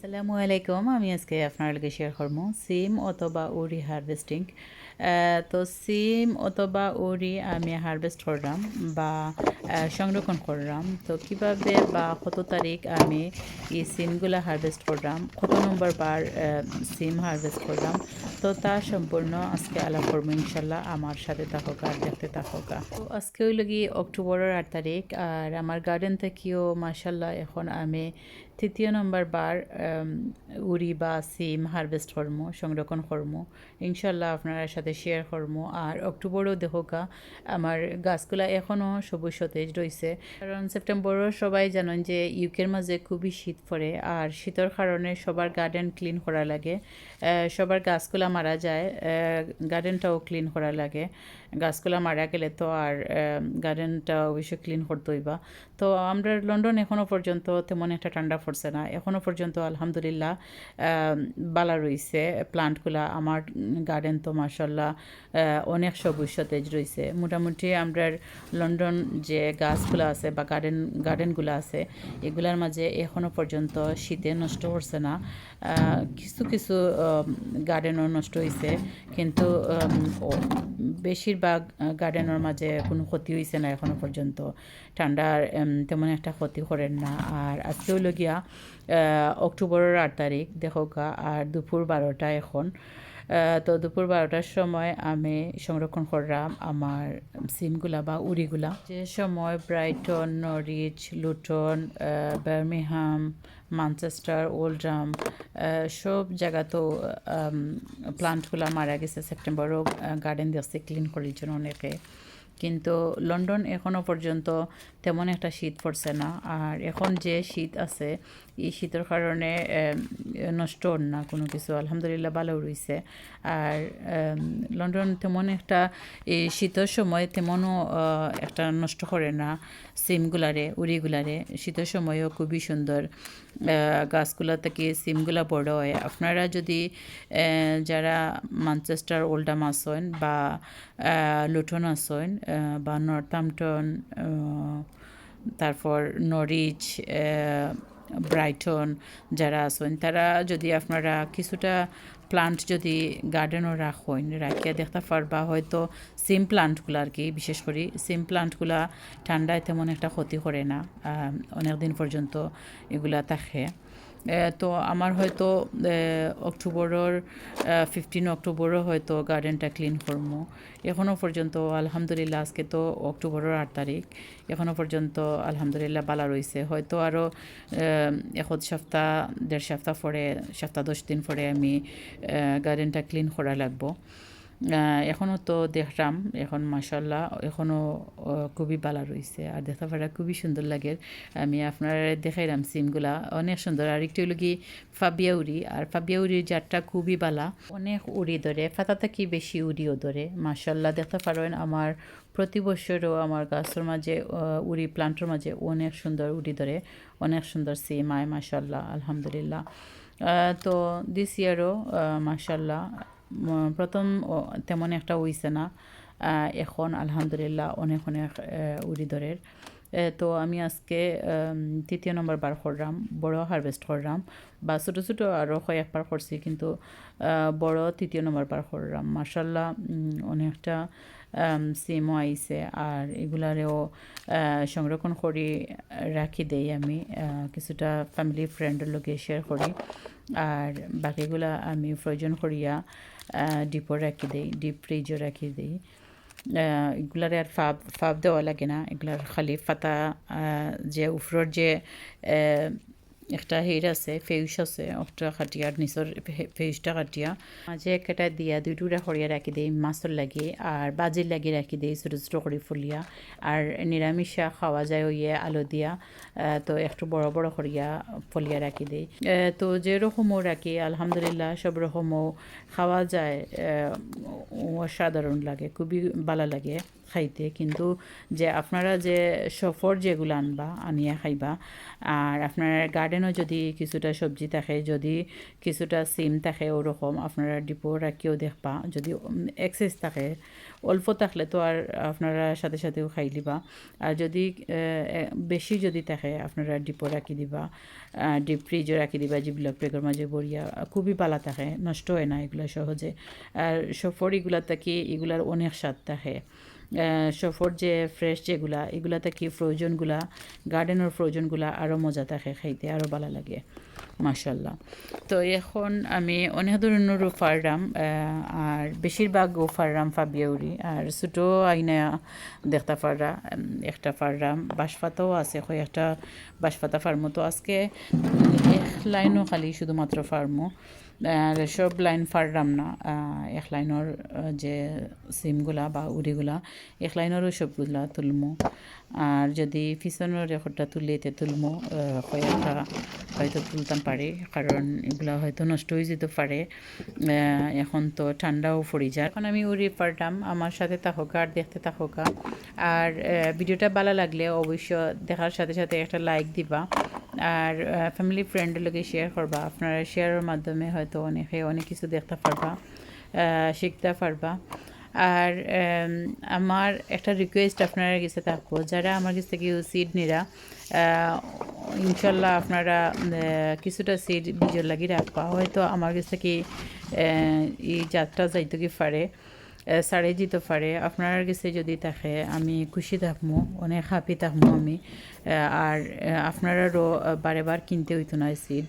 আসসালামু আলাইকুম। আমি আজকে আপনার লগে শেয়ার করব সিম অথবা উরি হারভেস্টিং তো সিম অথবা উরি আমি হারভেস্ট করলাম বা সংরক্ষণ করলাম। তো কীভাবে বা কত তারিখ আমি এই সিমগুলো হারভেস্ট করলাম, কত নম্বর বার সিম হারভেস্ট করলাম, তো তা সম্পূর্ণ আজকে আলাপ করব ইনশাল্লাহ আমার সাথে থাকুক আর দেখতে থাকুক। তো আজকে হইল গিয়ে অক্টোবরের আট তারিখ, আর আমার গার্ডেন থেকেও মার্শাল্লাহ এখন আমি তৃতীয় নম্বর বার উড়ি বা সিম, হারভেস্ট করব সংরক্ষণ করব ইনশাল্লাহ আপনার সাথে শেয়ার করব আর অক্টোবরও দেখোকা আমার গাছগুলা এখনও সবুজ সতেজ রয়েছে কারণ সেপ্টেম্বরও সবাই জানেন যে ইউকের মাঝে খুবই শীত পড়ে, আর শীতের কারণে সবার গার্ডেন ক্লিন করা লাগে। সবার গাছগুলা মারা যায় গার্ডেনটাও ক্লিন করা লাগে। গাছগুলা মারা গেলে তো আর গার্ডেনটা অবশ্যই ক্লিন করতে হইবা তো আমরা লন্ডন এখনও পর্যন্ত তেমন একটা ঠান্ডা পড়ছে না। এখনও পর্যন্ত আলহামদুলিল্লাহ বালা রইছে প্লান্টগুলা আমার গার্ডেন তো মাসাল্লাহ অনেক সবুজ সতেজ রয়েছে। মোটামুটি আমরা লন্ডন যে গাছগুলো আছে বা গার্ডেন গার্ডেনগুলো আছে এগুলার মাঝে এখনও পর্যন্ত শীতে নষ্ট করছে না। কিছু কিছু গার্ডেনও নষ্ট হয়েছে কিন্তু উম, বেশিরভাগ গার্ডেনের মাঝে কোনো ক্ষতি হয়েছে না এখনও পর্যন্ত ঠান্ডার তেমন একটা ক্ষতি করেন না। আর আজকে হইল গিয়া আহ, অক্টোবরের আট তারিখ দেখো আর দুপুর বারোটা এখন। তো দুপুর বারোটার সময় আমি সংরক্ষণ করলাম আমার সিমগুলা বা উড়িগুলা। যে সময় Brighton Norwich Luton Birmingham Manchester Oldham সব জায়গা তো প্লান্টগুলা মারা গেছে সেপ্টেম্বরও গার্ডেন দিয়েছে ক্লিন করার জন্য অনেকে। কিন্তু লন্ডন এখনও পর্যন্ত তেমন একটা শীত পড়ছে না। আর এখন যে শীত আছে, এই শীতের কারণে নষ্ট না কোনো কিছু। আলহামদুলিল্লাহ ভালো রয়েছে আর লন্ডন তেমন একটা, এই শীতের সময় তেমনও একটা নষ্ট করে না। সিমগুলারে, উড়িগুলারে, শীতের সময়ও খুবই সুন্দর গাছগুলা থেকে সিমগুলা বড় হয়। আপনারা যদি যারা মানচেস্টার ওল্ডাম আসেন বা লুটন আসেন বা নর্থাম্পটন তারপর নরিচ ব্রাইটন যারা আছেন, তারা যদি আপনারা কিছুটা প্লান্ট যদি গার্ডেনও রাখেন রাখিয়া দেখতে পারবা হয়তো সিম প্লান্টগুলো আর কি, বিশেষ করে সিম প্লান্টগুলা ঠান্ডায় তেমন একটা ক্ষতি করে না অনেক দিন পর্যন্ত এগুলা থাকে। তো আমার হয়তো অক্টোবরের ফিফটিন অক্টোবরও হয়তো গার্ডেনটা ক্লিন করব এখনও পর্যন্ত আলহামদুলিল্লাহ আজকে তো অক্টোবরের আট তারিখ। এখনও পর্যন্ত আলহামদুলিল্লাহ বালা রয়েছে হয়তো আরও এক সপ্তাহ, দেড় সপ্তাহ পরে, সপ্তাহ দশ দিন পরে আমি গার্ডেনটা ক্লিন করা লাগবো। এখনও তো দেখলাম, এখন মাসাল্লাহ এখনও খুবই বালা রয়েছে আর দেখতে পারা খুবই সুন্দর লাগে। আমি আপনার দেখাইলাম সিমগুলা অনেক সুন্দর। আর একটু হলো কি ফাবিয়া উড়ি আর ফাবিয়া উড়ির জাতটা খুবই বালা। অনেক উড়ি ধরে ফাতা থেকে বেশি উড়িও ধরে মাসাল্লাহ দেখতে পারেন আমার প্রতি বছরও আমার গাছের মাঝে উড়ি প্লান্টের মাঝে অনেক সুন্দর উড়ি ধরে, অনেক সুন্দর সিম আয় মাসাল্লাহ আলহামদুলিল্লাহ। তো দিস ইয়ারও মাসাল্লাহ প্রথম তেমন একটা হইছে না। এখন আলহামদুলিল্লাহ অনেক অনেক উড়ি ধরের তো আমি আজকে তৃতীয় নম্বর বার করলাম, বড় হারভেস্ট করলাম, বা ছোটো ছোটো আরও একবার করছি, কিন্তু বড় তৃতীয় নম্বর বার করলাম। মার্শাল্লাহ অনেকটা সিমও আইছে, আর এগুলারেও সংরক্ষণ করি, রাখি দেই আমি কিছুটা ফ্যামিলি ফ্রেন্ডের লোকে শেয়ার করি। আর বাকিগুলা আমি প্রয়োজন করিয়া ডিপও রাখি দিই ডিপ ফ্রিজও রাখি দিই। এগুলার আর ফাব ফাব দেওয়া লাগে না। এগুলার খালি ফাতা যে উফরোর যে একটা হের আছে ফেউস আছে একটা কাটিয়ার নিচর ফেউসটা কাটিয়া মাঝে একটা দিয়া দুই টুকরা করিয়া রাখি দেই মাছর লাগে, আর বাজির লাগি রাখি দেই ছোটো ছোটো করে ফুলিয়া। আর নিরামিষা খাওয়া যায় ওইয়ে আলু দিয়া তো একটু বড় বড় করিয়া ফলিয়া রাখি দেই। তো যে রকমও রাখি আলহামদুলিল্লাহ সব রকমও খাওয়া যায় অসাধারণ লাগে, খুবই ভালো লাগে। খাইতে, কিন্তু যে আপনারা যে সফর যেগুলো আনবা, আনিয়া খাইবা, আর আপনার গার্ডেনও যদি কিছুটা সবজি থাকে, যদি কিছুটা সিম থাকে ওরকম, আপনারা ডিপো রাখিও দেখবা। যদি এক্সেস থাকে, অল্প থাকলে তো আর আপনারা সাথে সাথেও খাই দিবা। আর যদি বেশি যদি থাকে, আপনারা ডিপো রাখি দিবা। ডিপ ফ্রিজও রাখি দিবা যেবিলাক পেগের মাঝে বড়িয়া খুবই পালা থাকে, নষ্ট হয় না এগুলো সহজে। আর সফর এগুলা থাকি এগুলার অনেক স্বাদ থাকে। সফর যে ফ্রেশ যেগুলা এগুলা থাকি ফ্রোজনগুলা গার্ডেনের ফ্রোজনগুলা আরও মজা থাকে খাইতে আরও ভালো লাগে মাসাল্লাহ তো এখন আমি অনেক ধরনের ফাররাম আর বেশিরভাগ ফাররাম ফাবিয়াউরি, আর ছোটো আইনা দেখতে ফাররা একটা ফাররাম বাঁশপাতাও আছে হয় একটা বাঁশপাতা ফার্মও তো আজকে এক লাইনও খালি শুধুমাত্র ফার্মও সব লাইন ফাররাম না। এক লাইনের যে সিমগুলা বা উড়িগুলা এক লাইনেরও সবগুলা তুলমো। আর যদি পিছনের রেকর্ডটা তুলি এতে তুলমু কয়েকটা হয়তো তুলতাম পারে কারণ এগুলা হয়তো নষ্ট হয়ে যেতে পারে এখন তো ঠান্ডাও পড়ে যায়। এখন আমি উড়ি পারতাম আমার সাথে থাকা আর দেখতে থাকা আর ভিডিওটা ভালো লাগলে অবশ্য দেখার সাথে সাথে একটা লাইক দিবা। আর ফ্যামিলি ফ্রেন্ডের লোকে শেয়ার করবা আপনারা শেয়ারের মাধ্যমে হয়তো অনেকে, অনেক কিছু দেখতে পারবা শিখতে পারবা আর আমার একটা রিকোয়েস্ট আপনারা কাছে থাকব। যারা আমার কাছ থেকে সিড নিরা ইনশাল্লাহ আপনারা কিছুটা সিড বীজের লাগিয়ে রাখবা হয়তো আমার কাছ থেকে এই যাত্রা যাইতে কি পারে সারে যেতে পারে আপনার কাছে যদি থাকে, আমি খুশি থাকব অনেক হ্যাপি থাকব আমি আর আপনারারও বারে বার কিনতে হইতো না সিড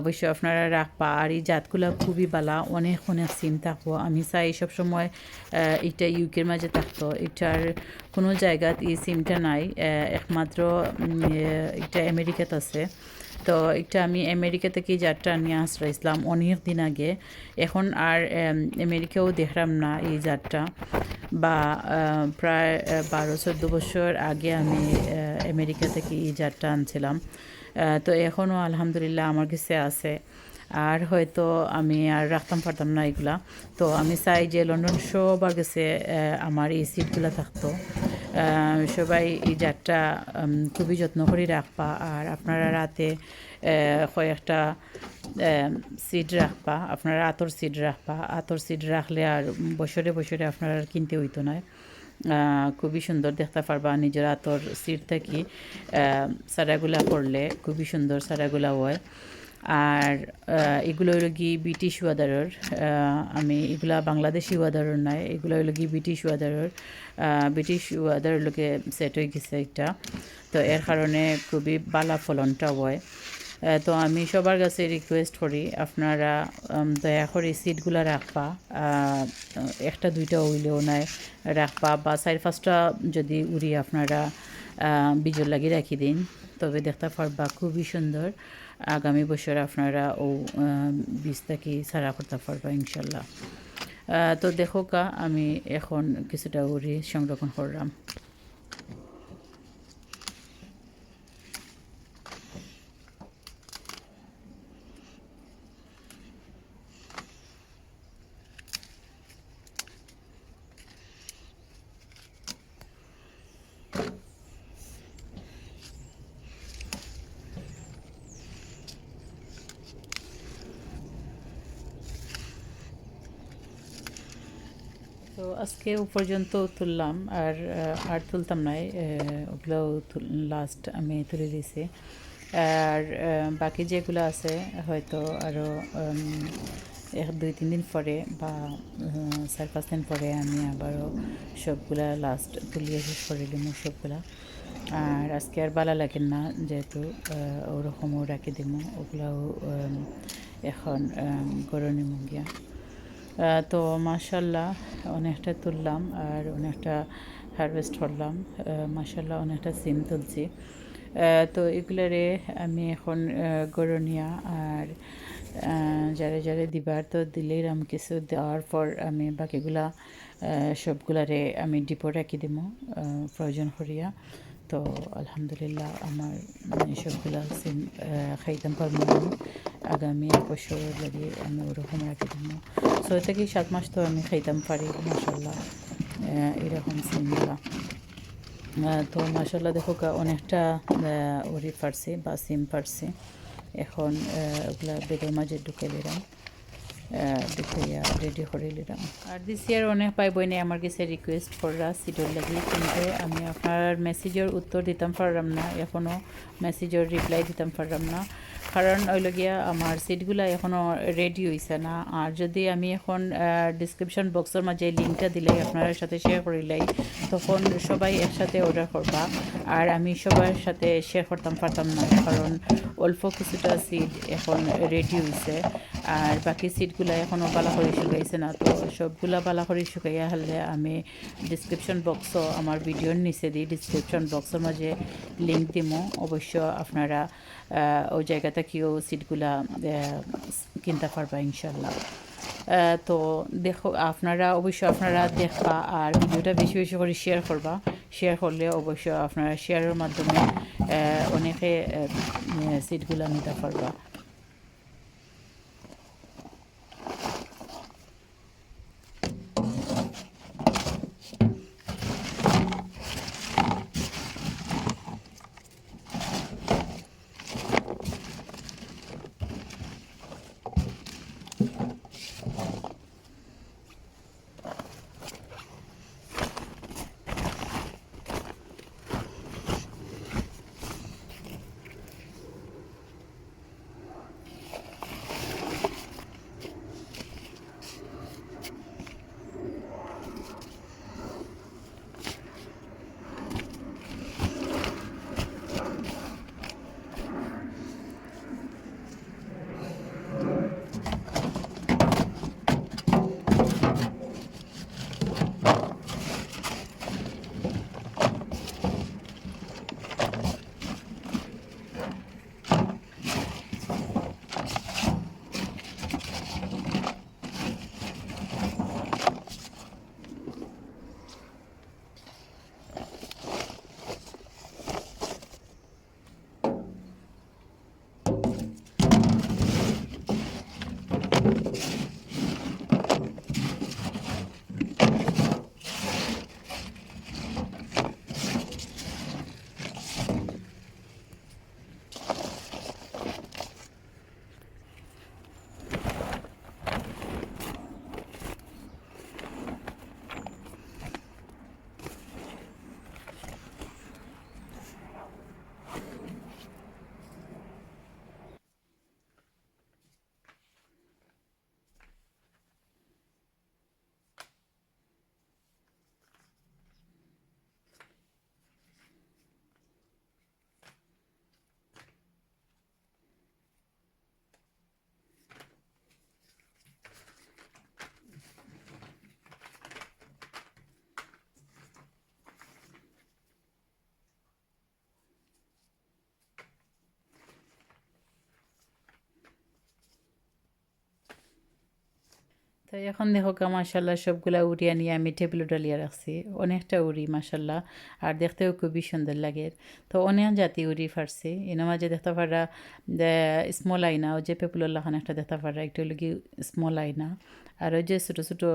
অবশ্যই আপনারা রাখবা আর এই জাতগুলো খুবই বালা, অনেক অনেক সিম থাকব আমি চাই সব সময় এটা ইউকের মাঝে থাকতো। এটার কোনো জায়গাত এই সিমটা নাই। একমাত্র এটা আমেরিকাত আছে। তো এটা আমি আমেরিকা থেকে যাত্রা নিয়ে আসলাম অনেক দিন আগে। এখন আর আমেরিকাও দেখলাম না এই যাত্রা। বা প্রায় বারো চোদ্দ বছর আগে আমি আমেরিকা থেকে এই যাত্রা আনছিলাম। তো এখনও আলহামদুলিল্লাহ আমার কাছে আছে। আর হয়তো আমি আর রাখতাম পারতাম না এগুলা। তো আমি চাই যে লন্ডন সবার কাছে আমার এই সিটগুলো থাকতো। সবাই এই জাতটা খুবই যত্ন করে রাখবা। আর আপনারা রাতে কয়েকটা সিড রাখবা। আপনারা আতর সিড রাখবা। আতর সিড রাখলে আর বছরে বছরে আপনারা কিনতে হইতো না। খুবই সুন্দর দেখতে পারবা নিজের আতর সিট থাকি। সারাগুলা করলে খুবই সুন্দর সারাগুলা হয়। আর এগুলো হইল কি ব্রিটিশ ওয়াদারের আমি এগুলা বাংলাদেশি ওয়াদারের নয়, এগুলো হইল কি ব্রিটিশ ওয়াদারের ব্রিটিশ ওয়াদার লোকে সেট হয়ে গেছে এটা। তো এর কারণে খুবই বালা ফলনটা হয়। তো আমি সবার কাছে রিকোয়েস্ট করি, আপনারা দয়া করে সিটগুলো রাখবা। একটা, দুইটা উইলেও নাই রাখবা বা চার, পাঁচটা যদি উড়ি আপনারা বীজর লাগি রাখি দিন। তবে দেখতে পারবা খুবই সুন্দর। আগামী বছর আপনারা ও বীজটাকে সারা করতে পারবা, ইনশাল্লাহ। তো দেখো কা আমি এখন কিছুটা উড়ি সংরক্ষণ করলাম। তো আজকে পর্যন্ত তুললাম, আর আর তুলতাম নাই ওগুলো লাস্ট আমি তুলে দিয়েছি। আর বাকি যেগুলো আছে, হয়তো আরও এক, দুই, তিন দিন পরে বা চার, পাঁচ দিন পরে আমি আবারও সবগুলা লাস্ট তুলিয়ে শেষ করে দিলাম সবগুলা। আর আজকে আর ভালো লাগে না, যেহেতু ওরকমও রাখি দিব ওগুলাও এখন গরণে মুগিয়া তো মাসাল্লাহ অনেকটা তুললাম আর অনেকটা হারভেস্ট করলাম। মাসাল্লাহ অনেকটা সিম তুলছি। তো এগুলারে আমি এখন গরনিয়া আর যারে যারে দিবার তো দিলেই আমি কিছু দেওয়ার পর আমি বাকিগুলা সবগুলারে আমি ডিপো রাখি দিব প্রয়োজন করিয়া তো আলহামদুলিল্লাহ আমার সবগুলা সিম খাইতাম পারব আগামী এক বছর লাগে আমি ওরকম রাখি দিব। ছয় থেকে সাত মাস তো আমি খাইতাম পারি মাসাল্লাহ এরকম সিমগুলা। তো মাসাল্লাহ দেখো অনেকটা উড়ি পারছি বা সিম পারছি। এখন ওগুলা বেগের মাঝে ঢুকে দিলাম। ঢুকাইয়া রেডি করে নিলাম। আর দিস ইয়ার অনেক পাই বইনে আমার কাছে রিকোয়েস্ট করা সিডর লাগি, কিন্তু আমি আপনার মেসেজের উত্তর দিতাম পারলাম না এখনও মেসেজের রিপ্লাই দিতাম পারলাম না। কারণ ওইল গিয়া আমার সিটগুলা এখনও রেডি হয়েছে না। আর যদি আমি এখন ডিসক্রিপশন বক্সের মাঝে লিঙ্কটা দিলাই আপনার সাথে শেয়ার করিলাই তখন সবাই একসাথে অর্ডার করবা আর আমি সবার সাথে শেয়ার করতাম পারতাম না কারণ অল্প কিছুটা সিট এখন রেডি হয়েছে আর বাকি সিটগুলা এখনও বালা করে শুকাইছে না, তো সবগুলা বালা করে শুকাইয়া হলে আমি ডিসক্রিপশন বক্সও আমার ভিডিওর নিচে দিই ডিসক্রিপশন বক্সের মাঝে লিঙ্ক দিমো। অবশ্য আপনারা ওই জায়গা থেকেও সিটগুলা কিনতে পারবা ইনশাল্লাহ তো দেখো, আপনারা অবশ্যই আপনারা দেখবা আর ভিডিওটা বেশি বেশি করে শেয়ার করবা। শেয়ার করলে অবশ্যই আপনারা শেয়ারের মাধ্যমে অনেকে সিটগুলো নিতে পারবা। তো এখন দেখো মাসাল্লাহ সবগুলা উড়িয়া নিয়ে আমি টেবিলে ডালিয়া রাখছি। অনেকটা উড়ি মাসাল্লাহ আর দেখতেও খুবই সুন্দর লাগে। তো অনেক জাতি উড়ি ফারছি এনার মাঝে দেখতে পারা স্মল আইনা ও যে পেপুলার লাখান একটা দেখতে পারা, একটু হলো স্মল আইনা। আর ওই যে ছোটো ছোটো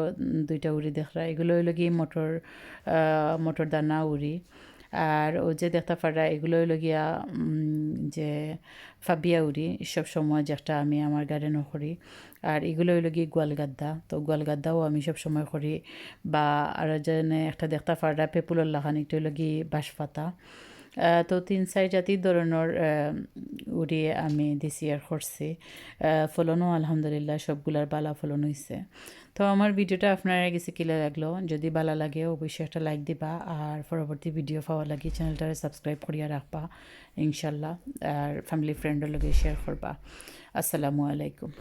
দুইটা উড়ি দেখরা এগুলো হলো কি মোটর মোটর দানা উড়ি। আর ও যে দেখতে পারা এগুলোই লগিয়া গিয়া যে ফাবিয়া উড়ি সব সময় যেটা আমি আমার গার্ডেনও করি। আর এগুলো হইল গিয়ে গোয়ালগাদ্দা। তো গোয়ালগাদ্দাও আমি সব সময় করি। বা আর যেন একটা দেখতে পারা পেপুলার লাগান একটু হইল গিয়ে বাঁশপাতা। তো তিন চার জাতির ধরনের উড়িয়ে আমি দিছি আর করছি ফলনও আলহামদুলিল্লাহ সবগুলার বালা ফলন হয়েছে তো আমার ভিডিওটা আপনারা গেছে কিলা লাগল। যদি ভালো লাগে অবশ্যই একটা লাইক দিবা আর পরবর্তী ভিডিও পাওয়া লাগে চ্যানেলটারে সাবস্ক্রাইব করিয়া রাখবা ইনশাল্লাহ আর ফ্যামিলি ফ্রেন্ডের লগে শেয়ার করবা আসসালামু আলাইকুম।